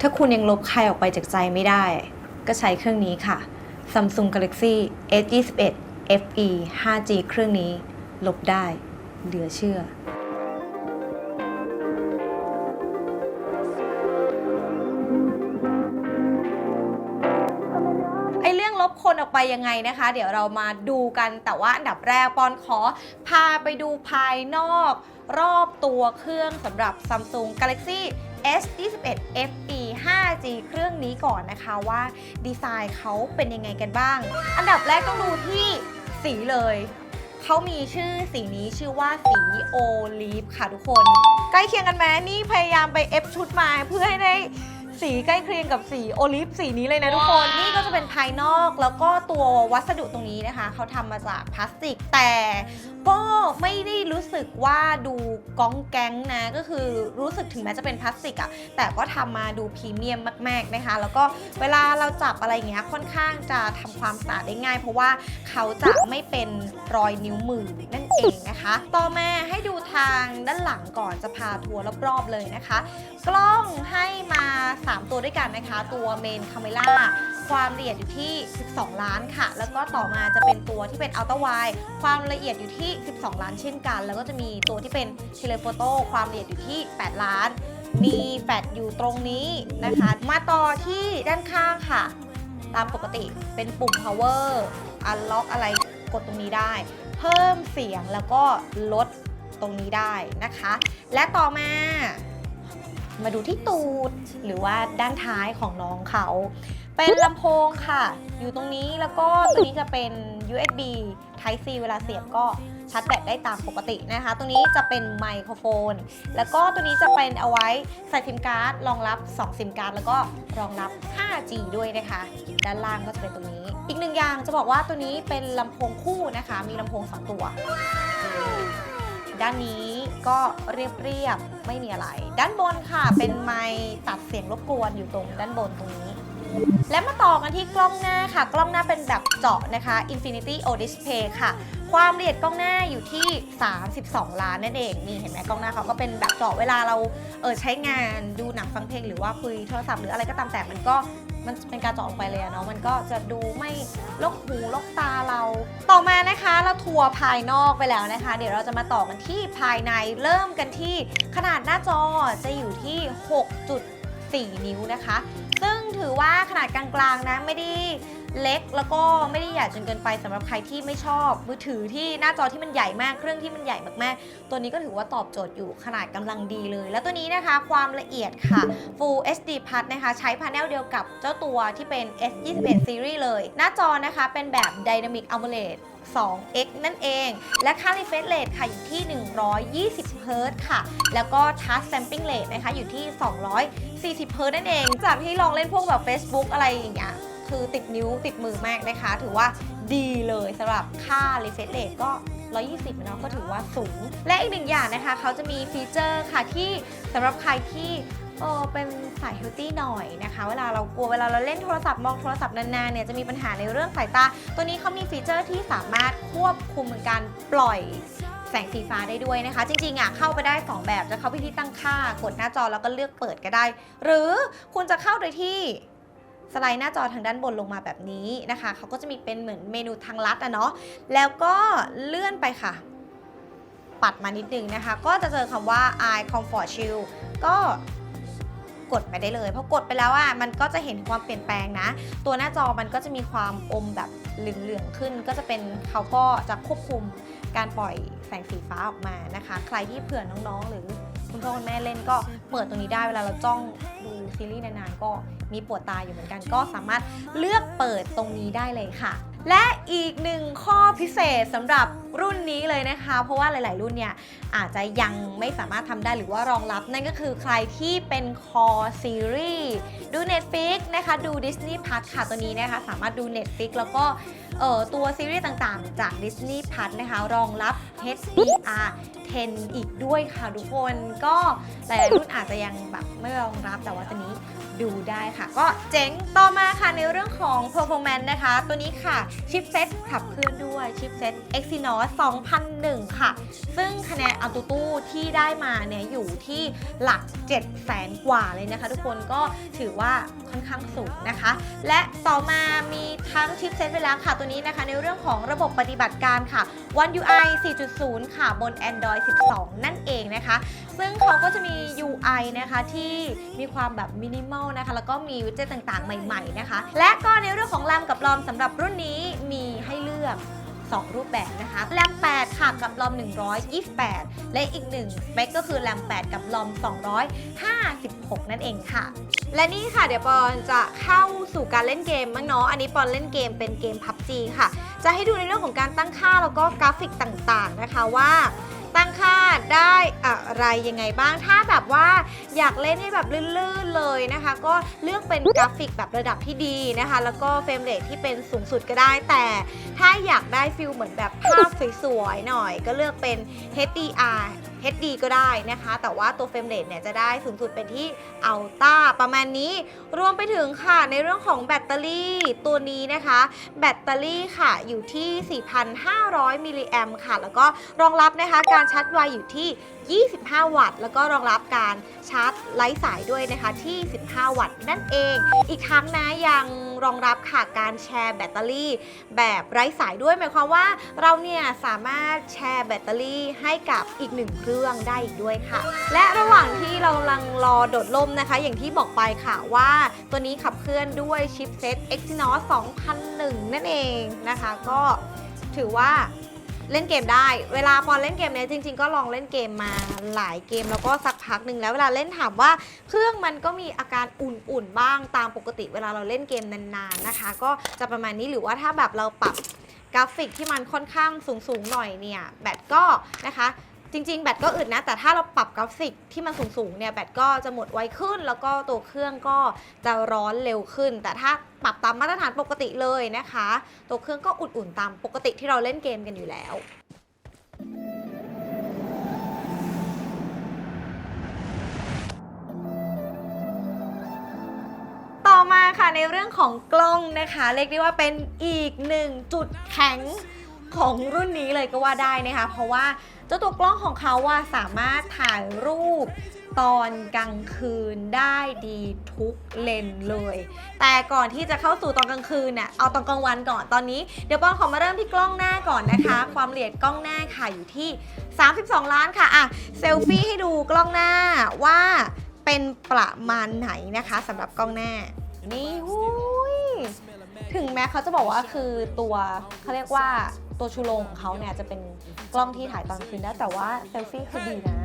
ถ้าคุณยังลบใครออกไปจากใจไม่ได้ ก็ใช้เครื่องนี้ค่ะ Samsung Galaxy S21 FE 5G เครื่องนี้ ลบได้ เหลือเชื่อไอเรื่องลบคนออกไปยังไงนะคะ เดี๋ยวเรามาดูกันแต่ว่าอันดับแรกปอนขอ พาไปดูภายนอก รอบตัวเครื่องสำหรับ Samsung Galaxy S21 FE G เครื่องนี้ก่อนนะคะว่าดีไซน์เขาเป็นยังไงกันบ้าง อันดับแรกต้องดูที่สีเลย เขามีชื่อสีนี้ชื่อว่าสีโอลีฟค่ะทุกคน ใกล้เคียงกันไหมนี่พยายามไปเอฟชุดมาเพื่อให้ได้ สีใกล้เคียงกับสีโอลิฟสีนี้เลยนะทุกคน นี่ก็จะเป็นภายนอกแล้วก็ตัววัสดุตรงนี้นะคะ เขาทำมาจากพลาสติกแต่ก็ไม่ได้รู้สึกว่าดูก้องแก๊งนะ ก็คือรู้สึกถึงแม้จะเป็นพลาสติกอะแต่ก็ทำมาดูพรีเมียมมาก ๆนะคะ แล้วก็เวลาเราจับอะไรอย่างเงี้ยค่อนข้างจะทำความสะอาดได้ง่าย เพราะว่าเขาจะไม่เป็นรอยนิ้วมือนั่นเองนะคะ ต่อมาให้ดูทางด้านหลังก่อนจะพาทัวร์รอบๆเลยนะคะ กล้องให้มา 3 ตัวด้วยกันนะคะ ตัวเมนคาเมล่าความละเอียดอยู่ที่ 12 ล้านค่ะ แล้วก็ต่อมาจะเป็นตัวที่เป็นอัลตร้าไวความละเอียดอยู่ที่ 12 ล้านเช่นกัน แล้วก็จะมีตัวที่เป็นเทเลโฟโต้ความละเอียดอยู่ที่ 8 ล้าน มีแฟลชอยู่ตรงนี้นะคะ มาต่อที่ด้านข้างค่ะ ตามปกติเป็นปุ่ม power unlock อะไรกดตรงนี้ได้ เพิ่มเสียงแล้วก็ลดตรงนี้ได้นะคะ และต่อมามาดูที่ตูดหรือว่าด้านท้ายของน้องเขา เป็นลำโพงค่ะ อยู่ตรงนี้แล้วก็ตัวนี้จะเป็น USB Type C เวลาเสียบก็ชาร์จแบตได้ตามปกตินะคะ ตัวนี้จะเป็นไมโครโฟน แล้วก็ตัวนี้จะเป็นเอาไว้ใส่ซิมการ์ดรองรับ 2 ซิมการ์ดแล้วก็รองรับ 5G ด้วยนะคะ ด้านล่างก็จะเป็นตรงนี้ อีกหนึ่งอย่างจะบอกว่าตัวนี้เป็นลำโพงคู่นะคะ มีลำโพง 2 ตัว ด้านนี้ก็เรียบๆไม่มีอะไร ด้านบนค่ะเป็นไมค์ตัดเสียงรบกวนอยู่ตรงด้านบนตรงนี้ และมาต่อกันที่กล้องหน้าค่ะ กล้องหน้าเป็นแบบเจาะนะคะ Infinity O Display ค่ะ ความละเอียดกล้องหน้าอยู่ที่ 32 ล้านนั่นเอง นี่เห็นไหมกล้องหน้าเขาก็เป็นแบบเจาะเวลาเราเออใช้งานดูหนังฟังเพลงหรือว่าคุยโทรศัพท์หรืออะไรก็ตามแต่มันก็มันเป็นการเจาะออกไปเลยเนาะมันก็จะดูไม่ลกหูลกตาเรา ต่อมานะคะเราทัวร์ภายนอกไปแล้วนะคะ เดี๋ยวเราจะมาต่อกันที่ภายในเริ่มกันที่ขนาดหน้าจอจะอยู่ที่ 4 นิ้วนะคะ ซึ่งถือว่าขนาดกลางๆนะไม่ได้เล็กแล้วก็ไม่ได้ใหญ่จนเกินไปสำหรับใครที่ไม่ชอบมือถือที่หน้าจอที่มันใหญ่มากเครื่องที่มันใหญ่มากๆ ตัวนี้ก็ถือว่าตอบโจทย์อยู่ขนาดกำลังดีเลย แล้วตัวนี้นะคะความละเอียดค่ะ Full HD Plus นะคะใช้พาเนลเดียวกับเจ้าตัวที่เป็น S21 Series เลย หน้าจอนะคะเป็นแบบ Dynamic AMOLED 2x นั่นเอง และค่า refresh rate ค่ะอยู่ที่ 120 h z ค่ะ แล้วก็ touch sampling rate นะคะอยู่ที่ 240 h z นั่นเอง จากที่ลองเล่นพวกแบบ Facebook อะไรอย่างเงี้ยคือติดนิ้วติดมือมากนะคะ ถือว่าดีเลยสำหรับค่า refresh rate ก็ 120เนาะก็ถือว่าสูง และอีกหนึ่งอย่างนะคะ เขาจะมีฟีเจอร์ค่ะที่สำหรับใครที่เออเป็นสายเฮลตี้หน่อยนะคะ เวลาเรากลัวเวลาเราเล่นโทรศัพท์มองโทรศัพท์นานๆเนี่ยจะมีปัญหาในเรื่องสายตา ตัวนี้เขามีฟีเจอร์ที่สามารถควบคุมการปล่อยแสงสีฟ้าได้ด้วยนะคะ จริงๆอะเข้าไปได้ 2 แบบจะเข้าไปที่ตั้งค่ากดหน้าจอแล้วก็เลือกเปิดก็ได้ หรือคุณจะเข้าโดยที่ สไลด์หน้าจอทางด้านบนลงมาแบบนี้นะคะเขาก็จะมีเป็นเหมือนเมนูทางลัดอะเนาะแล้วก็เลื่อนไปค่ะ ปัดมานิดนึงนะคะ ก็จะเจอคำว่า i comfort shield ก็กดไปได้เลยพอกดไปแล้วอะมันก็จะเห็นความเปลี่ยนแปลงนะ ตัวหน้าจอมันก็จะมีความอมแบบเหลืองๆขึ้น ก็จะเป็นเขาก็จะควบคุมการปล่อยแสงสีฟ้าออกมานะคะ ใครที่เผื่อน้องๆ หรือคุณพ่อคุณแม่เล่นก็เปิดตรงนี้ได้เวลาเราจ้องดูซีรีส์นานๆก็ มีปวดตาอยู่เหมือนกันก็สามารถเลือกเปิดตรงนี้ได้เลยค่ะ และอีกหนึ่งข้อพิเศษสำหรับรุ่นนี้เลยนะคะ เพราะว่าหลาย ๆ รุ่นเนี่ยอาจจะยังไม่สามารถทำได้หรือว่ารองรับ นั่นก็คือใครที่เป็นคอซีรีส์ดู Netflix นะคะ ดู Disney Plus ค่ะตัวนี้นะคะ สามารถดู Netflix แล้วก็เอ่อตัวซีรีส์ต่างๆ จาก Disney Plus นะคะ รองรับ HDR 10 อีกด้วยค่ะทุกคนก็หลาย ๆ รุ่นอาจจะยังแบบไม่รองรับแต่ว่าตัวนี้ดูได้ค่ะ ก็เจ๋งต่อมาค่ะในเรื่องของ performance นะคะ ตัวนี้ค่ะชิปเซ็ตขับเคลื่อนด้วยชิปเซ็ต Exynos 2001 ค่ะ ซึ่งคะแนนอัลตูตูที่ได้มาเนี่ยอยู่ที่หลัก 7 0 0แสนกว่าเลยนะคะ ทุกคนก็ถือว่าค่อนข้างสูงนะคะ และต่อมามีทั้งชิปเซ็ตไปแล้วค่ะ ตัวนี้นะคะในเรื่องของระบบปฏิบัติการค่ะ One UI 4.0 ค่ะบน Android 12 นั่นเองนะคะ ซึ่งเขาก็จะมี UI นะคะที่มีความแบบมินิมอลนะคะ แล้วก็มีวิดเจ็ตต่างๆ ใหม่ๆนะคะ และก็ในเรื่องของแรมกับรอมสำหรับรุ่นนี้มีให้เลือก 2 รูปแบบนะคะแรม 8 ค่ะ กับรอม 128 และอีกหนึ่งสเปคก็คือแรม 8 กับรอม 256 นั่นเองค่ะ และนี่ค่ะเดี๋ยวปอนจะเข้าสู่การเล่นเกมบ้างเนาะอันนี้ปอนเล่นเกมเป็นเกม PUBG ค่ะ จะให้ดูในเรื่องของการตั้งค่าแล้วก็กราฟิกต่างๆนะคะว่า ตั้งค่าได้อะไรยังไงบ้าง ถ้าแบบว่าอยากเล่นให้แบบลื่นๆเลยนะคะ ก็เลือกเป็นกราฟิกแบบระดับที่ดีนะคะ แล้วก็เฟรมเรทที่เป็นสูงสุดก็ได้ แต่ถ้าอยากได้ฟิลเหมือนแบบภาพสวยๆหน่อย ก็เลือกเป็น HDR HD ก็ได้นะคะ แต่ว่าตัวเฟรมเรทเนี่ยจะได้สูงสุดเป็นที่อัลต้าประมาณนี้ รวมไปถึงค่ะในเรื่องของแบตเตอรี่ตัวนี้นะคะ แบตเตอรี่ค่ะอยู่ที่ 4,500 มิลลิแอมค่ะ แล้วก็รองรับนะคะการชาร์จไวอยู่ที่ 25 วัตต์ แล้วก็รองรับการชาร์จไร้สายด้วยนะคะที่ 15 วัตต์นั่นเอง อีกทั้งนะยัง รองรับค่ะการแชร์แบตเตอรี่ แบบไร้สายด้วยหมายความว่าเราเนี่ยสามารถแชร์แบตเตอรี่ให้กับอีกหนึ่งเครื่องได้อีกด้วยค่ะ และระหว่างที่เรากำลังรอโดดล่มนะคะ อย่างที่บอกไปค่ะว่าตัวนี้ขับเคลื่อนด้วยชิปเซ็ต Exynos 2001 นั่นเองนะคะ ก็ถือว่า เล่นเกมได้ เวลาพอเล่นเกมเนี้ยจริง ๆ ก็ลองเล่นเกมมาหลายเกมแล้วก็สักพักหนึ่งแล้วเวลาเล่นถามว่า เครื่องมันก็มีอาการอุ่นๆบ้างตามปกติเวลาเราเล่นเกมนานๆนะคะ ก็จะประมาณนี้หรือว่าถ้าแบบเราปรับกราฟิกที่มันค่อนข้างสูงๆหน่อยเนี่ยแบตก็นะคะ จริง ๆ แบตก็อึดนะ แต่ถ้าเราปรับกราฟิกที่มันสูงๆเนี่ยแบตก็จะหมดไวขึ้น แล้วก็ตัวเครื่องก็จะร้อนเร็วขึ้น แต่ถ้าปรับตามมาตรฐานปกติเลยนะคะ ตัวเครื่องก็อุ่นๆตามปกติที่เราเล่นเกมกันอยู่แล้วต่อมาค่ะในเรื่องของกล้องนะคะ เรียกได้ว่าเป็นอีกหนึ่งจุดแข็งของรุ่นนี้เลยก็ว่าได้นะคะ เพราะว่า เจ้าตัวกล้องของเขาว่าสามารถถ่ายรูปตอนกลางคืนได้ดีทุกเลนเลย แต่ก่อนที่จะเข้าสู่ตอนกลางคืนเนี่ยเอาตอนกลางวันก่อนตอนนี้เดี๋ยวปอนขอมาเริ่มที่กล้องหน้าก่อนนะคะ ความละเอียดกล้องหน้าค่ะอยู่ที่ 32 ล้านค่ะอะเซลฟี่ให้ดูกล้องหน้าว่าเป็นประมาณไหนนะคะสำหรับกล้องหน้านี่หุยถึงแม้เขาจะบอกว่าคือตัวเขาเรียกว่า ตัวชูโรงของเขาเนี่ยจะเป็นกล้องที่ถ่ายตอนคืนได้แต่ว่าเซลฟี่คือดีนะ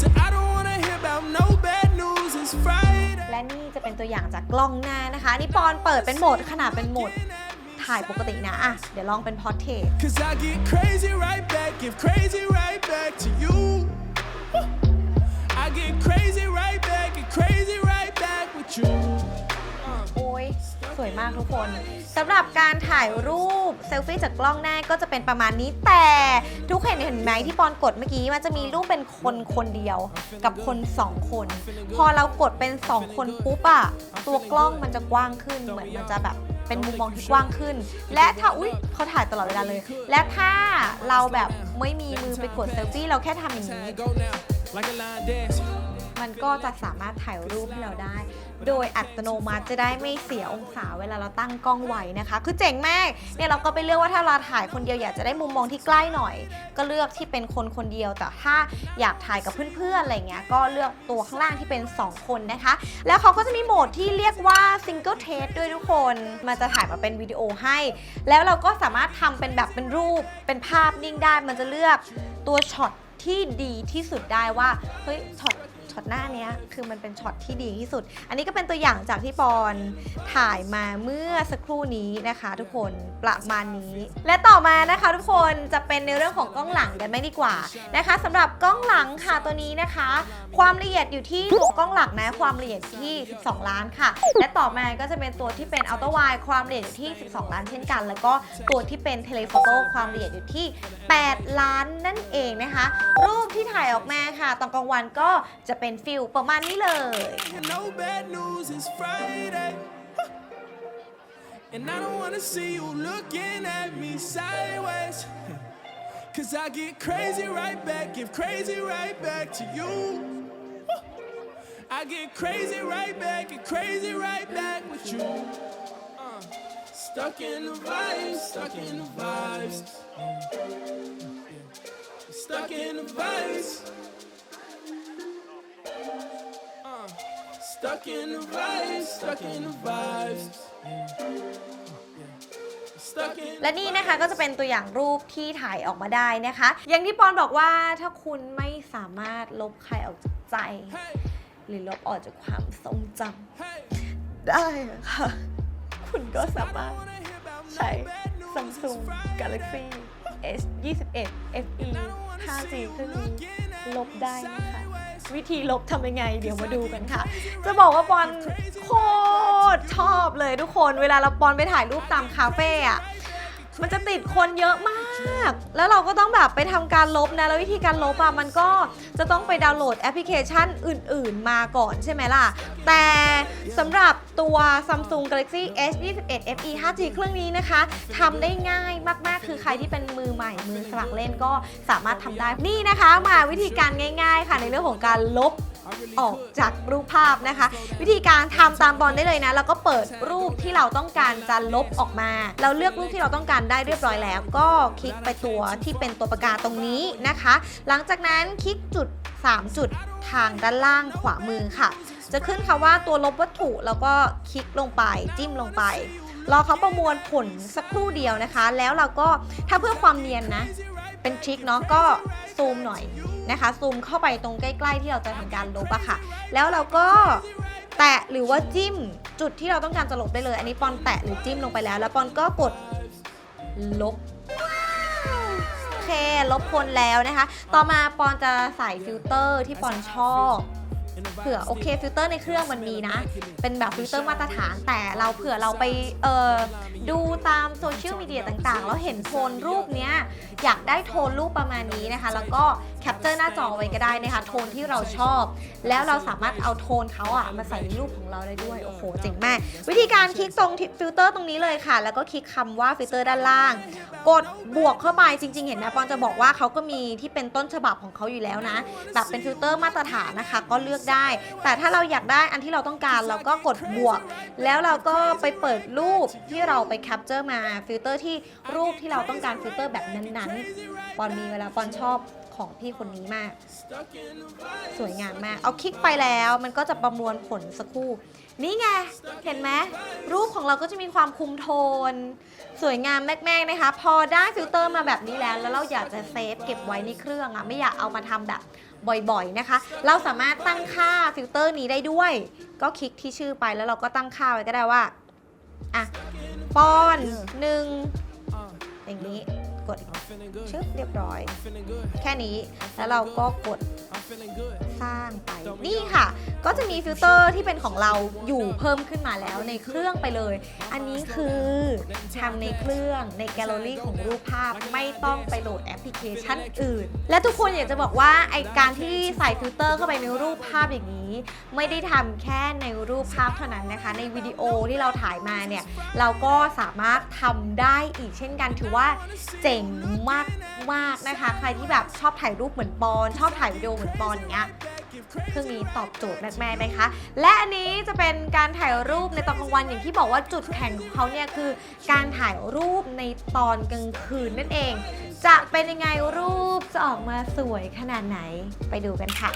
So I don't wanna hear about no bad news. It's Friday. และนี่จะเป็นตัวอย่างจากกล้องหน้านะคะ นี่ปอนเปิดเป็นโหมดขนาดเป็นโหมดถ่ายปกตินะอะเดี๋ยวลองเป็นพอร์เทรต Cause ยสวยมากทุกคนสำหรับการถ่ายรูปเซลฟี่จากกล้องหน้าก็จะเป็นประมาณนี้แต่ทุกคนเห็นไหมที่ปอนกดเมื่อกี้มันจะมีรูปเป็นคนคนเดียวกับคนสองคน พอเรากดเป็นสองคนปุ๊บอะตัวกล้องมันจะกว้างขึ้นเหมือนมันจะแบบเป็นมุมมองที่กว้างขึ้น และถ้าอุ้ยเขาถ่ายตลอดเวลาเลย และถ้าเราแบบไม่มีมือไปกดเซลฟี่เราแค่ทำอย่างนี้ มันก็จะสามารถถ่ายรูปให้เราได้ โดยอัตโนมัติจะได้ไม่เสียองศาเวลาเราตั้งกล้องไว้นะคะ คือเจ๋งมากเนี่ยเราก็ไปเลือกว่าถ้าเราถ่ายคนเดียวอยากจะได้มุมมองที่ใกล้หน่อย ก็เลือกที่เป็นคนคนเดียวแต่ถ้าอยากถ่ายกับเพื่อนๆอะไรเงี้ยก็เลือกตัวข้างล่างที่เป็น 2 คนนะคะ แล้วเขาก็จะมีโหมดที่เรียกว่า single take ด้วยทุกคน มันจะถ่ายมาเป็นวิดีโอให้ แล้วเราก็สามารถทำเป็นแบบเป็นรูปเป็นภาพนิ่งได้มันจะเลือกตัวช็อตที่ดีที่สุดได้ว่า เฮ้ยช็อต ช็อตหน้าเนี้ยคือมันเป็นช็อตที่ดีที่สุด อันนี้ก็เป็นตัวอย่างจากที่ปอนถ่ายมาเมื่อสักครู่นี้นะคะ ทุกคนประมาณนี้ และต่อมานะคะ ทุกคนจะเป็นในเรื่องของกล้องหลังกันไม่ดีกว่านะคะสำหรับกล้องหลังค่ะตัวนี้นะคะ ความละเอียดอยู่ที่ตัวกล้องหลักนะความละเอียดที่ 12 ล้านค่ะ และต่อมาก็จะเป็นตัวที่เป็นอัลตร้าไวความละเอียดอยู่ที่ 12 ล้านเช่นกัน แล้วก็ตัวที่เป็นเทเลโฟโต้ความละเอียดอยู่ที่ 8 ล้านนั่นเองนะคะ รูปที่ถ่ายออกมาค่ะ ตอนกลางวันก็จะเป็นฟิลประมาณนี้เลย No bad news. It's Friday. And I don't wanna see you looking at me sideways. Cause I get crazy right back, give crazy right back to you. I get crazy right back, get crazy right back with you. Uh, stuck in the vibes, stuck in the vibes. Stuck in the vibes. Stuck in the vibes, stuck in the vibes. Stuck in และนี่นะคะก็จะเป็นตัวอย่างรูปที่ถ่ายออกมาได้นะคะ อย่างที่ปอนบอกว่าถ้าคุณไม่สามารถลบใครออกจากใจ Hey, หรือลบออกจากความทรงจ hey. ำได้ค่ะ คุณก็สามารถ Wanna hear about no ใช้ bad news, Samsung it's Friday. Galaxy S 21 FE 5G เครื่องนี้ลบได้นะคะ วิธีลบทำยังไง เดี๋ยวมาดูกันค่ะ จะบอกว่าปอนโคตรชอบเลยทุกคน เวลาเราปอนไปถ่ายรูปตามคาเฟ่อะมันจะติดคนเยอะมาก แล้วเราก็ต้องแบบไปทำการลบนะ แล้ววิธีการลบอะมันก็จะต้องไปดาวน์โหลดแอปพลิเคชันอื่น ๆ มาก่อนใช่ไหมล่ะ แต่สำหรับตัว Samsung Galaxy S 21 FE 5G เครื่องนี้นะคะทำได้ง่ายมาก ๆ คือใครที่เป็นมือใหม่มือสมัครเล่นก็สามารถทำได้ นี่นะคะมาวิธีการง่าย ๆ ค่ะในเรื่องของการลบ ออกจากรูปภาพนะคะ วิธีการทำตามบอลได้เลยนะแล้วก็เปิดรูปที่เราต้องการจะลบออกมา เราเลือกรูปที่เราต้องการได้เรียบร้อยแล้ว ก็คลิกไปตัวที่เป็นตัวประกาตรงนี้นะคะ หลังจากนั้นคลิกจุด 3 จุดทางด้านล่างขวามือค่ะ จะขึ้นคำว่าตัวลบวัตถุแล้วก็คลิกลงไปจิ้มลงไปรอเขาประมวลผลสักครู่เดียวนะคะ แล้วเราก็ถ้าเพื่อความเนียนนะ เป็นทริคเนาะก็ซูมหน่อย นะคะ ซูมเข้าไปตรงใกล้ๆที่เราจะทำการลบอะค่ะ แล้วเราก็แตะหรือว่าจิ้มจุดที่เราต้องการจะลบได้เลย อันนี้ปอนแตะหรือจิ้มลงไปแล้ว แล้วปอนก็กดลบโอเคลบคนแล้วนะคะ ต่อมาปอนจะใส่ฟิลเตอร์ที่ปอนชอบเผื่อโอเคฟิลเตอร์ในเครื่องมันมีนะ เป็นแบบฟิลเตอร์มาตรฐานแต่เราเผื่อเราไปเอ่อดูตามโซเชียลมีเดียต่างๆ แล้วเห็นโทนรูปเนี้ยอยากได้โทนรูปประมาณนี้นะคะ แล้วก็แคปเจอร์หน้าจอไว้ก็ได้นะคะโทนที่เราชอบ แล้วเราสามารถเอาโทนเขาอะมาใส่ในรูปของเราได้ด้วย โอ้โหเจ๋งมาก วิธีการคลิกตรงฟิลเตอร์ตรงนี้เลยค่ะ แล้วก็คลิกคำว่าฟิลเตอร์ด้านล่าง กดบวกเข้าไปจริง ๆ เห็นไหมปอนจะบอกว่าเขาก็มีที่เป็นต้นฉบับของเขาอยู่แล้วนะ แบบเป็นฟิลเตอร์มาตรฐานนะคะ ก็เลือกได้ แต่ถ้าเราอยากได้อันที่เราต้องการเราก็กดบวก แล้วเราก็ไปเปิดรูปที่เราไปแคปเจอร์มาฟิลเตอร์ที่รูปที่เราต้องการฟิลเตอร์แบบนั้นๆปอนมีเวลาปอนชอบ ของพี่คนนี้มาก สวยงามมาก เอาคลิกไปแล้วมันก็จะประมวลผลสักครู่ นี่ไง เห็นไหมรูปของเราก็จะมีความคุมโทน สวยงามแม่ๆนะคะ พอได้ฟิลเตอร์มาแบบนี้แล้ว แล้วเราอยากจะเซฟเก็บไว้ในเครื่องอะไม่อยากเอามาทำแบบบ่อยๆนะคะ เราสามารถตั้งค่าฟิลเตอร์นี้ได้ด้วย ก็คลิกที่ชื่อไปแล้วเราก็ตั้งค่าไว้ก็ได้ว่าอะป้อนหนึ่งอย่างนี้ กด I'm feeling good. ชึบเรียบร้อย I'm feeling good. แค่นี้แล้วเราก็กด I'm feeling good. สร้างไปนี่ค่ะ ก็จะมีฟิลเตอร์ที่เป็นของเราอยู่เพิ่มขึ้นมาแล้วในเครื่องไปเลย อันนี้คือทำในเครื่องในแกลเลอรี่ของรูปภาพไม่ต้องไปโหลดแอปพลิเคชันอื่น และทุกคนอยากจะบอกว่าไอการที่ใส่ฟิลเตอร์เข้าไปในรูปภาพอย่างนี้ ไม่ได้ทำแค่ในรูปภาพเท่านั้นนะคะ ในวิดีโอที่เราถ่ายมาเนี่ยเราก็สามารถทำได้อีกเช่นกันถือว่าเจ๋งมากมากนะคะ ใครที่แบบชอบถ่ายรูปเหมือนปอน ชอบถ่ายวิดีโอเหมือนปอนอย่างเงี้ยเครื่องนี้ตอบโจทย์แม่ๆนะคะ และอันนี้จะเป็นการถ่ายรูปในตอนกลางวันอย่างที่บอกว่าจุดแข็งของเขาเนี่ยคือการถ่ายรูปในตอนกลางคืนนั่นเอง จะเป็นยังไงรูปจะออกมาสวยขนาดไหนไปดูกันค่ะ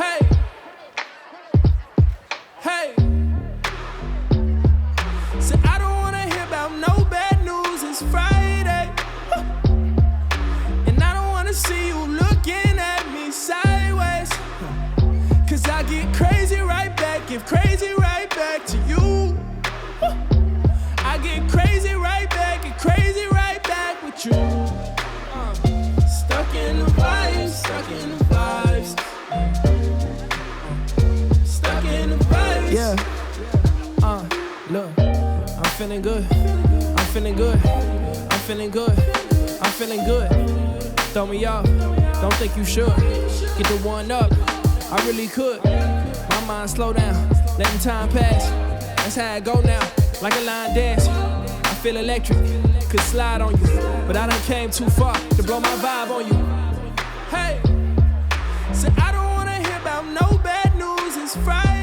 Hey. With you. Uh, stuck in the vibes, stuck in the vibes. Stuck in the vibes. Yeah. Uh, look, I'm feeling good. I'm feeling good. I'm feeling good. I'm feeling good. Throw me off. Don't think you should. Get the one up. I really could. My mind slow down. Letting time pass. That's how I go now, like a line dance. I feel electric, could slide on you, but I done came too far to blow my vibe on you. Hey, say I don't wanna hear about no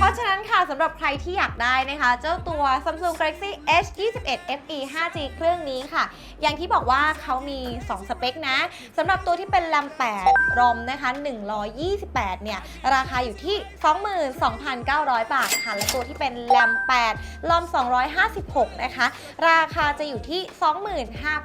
ะฉะนั้นค่ะสำหรับใครที่อยากได้นะคะ เจ้าตัว Samsung Galaxy S 21 FE 5G เครื่องนี้ค่ะ อย่างที่บอกว่าเขามี 2 สเปคนะสำหรับตัวที่เป็น RAM 8 ROM นะคะ128 เนี่ย ราคาอยู่ที่ 22,900 บาทค่ะ และตัวที่เป็น RAM 8 ROM 256 นะคะ ราคาจะอยู่ที่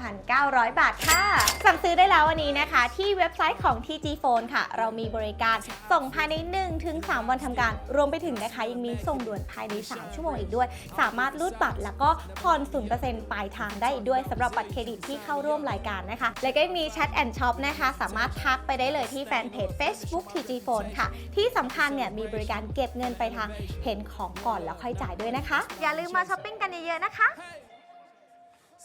25,900 บาทค่ะ สั่งซื้อได้แล้ววันนี้นะคะ ที่เว็บไซต์ของ TG Phone ค่ะ เรามีบริการส่งภายใน 1-3 วันทำการรวมไปถึงนะคะนะคะยังมีส่งด่วนภายใน 3 ชั่วโมงอีกด้วย สามารถรูดบัตรแล้วก็ผ่อน0%ปลายทางได้อีกด้วยสำหรับบัตรเครดิตที่เข้าร่วมรายการนะคะ และก็ยังมีแชทแอนด์ช็อปนะคะ สามารถทักไปได้เลยที่แฟนเพจ Facebook TG Phone ค่ะ ที่สำคัญเนี่ยมีบริการเก็บเงินไปทางเห็นของก่อนแล้วค่อยจ่ายด้วยนะคะ อย่าลืมมาช้อปปิ้งกันเยอะๆนะคะ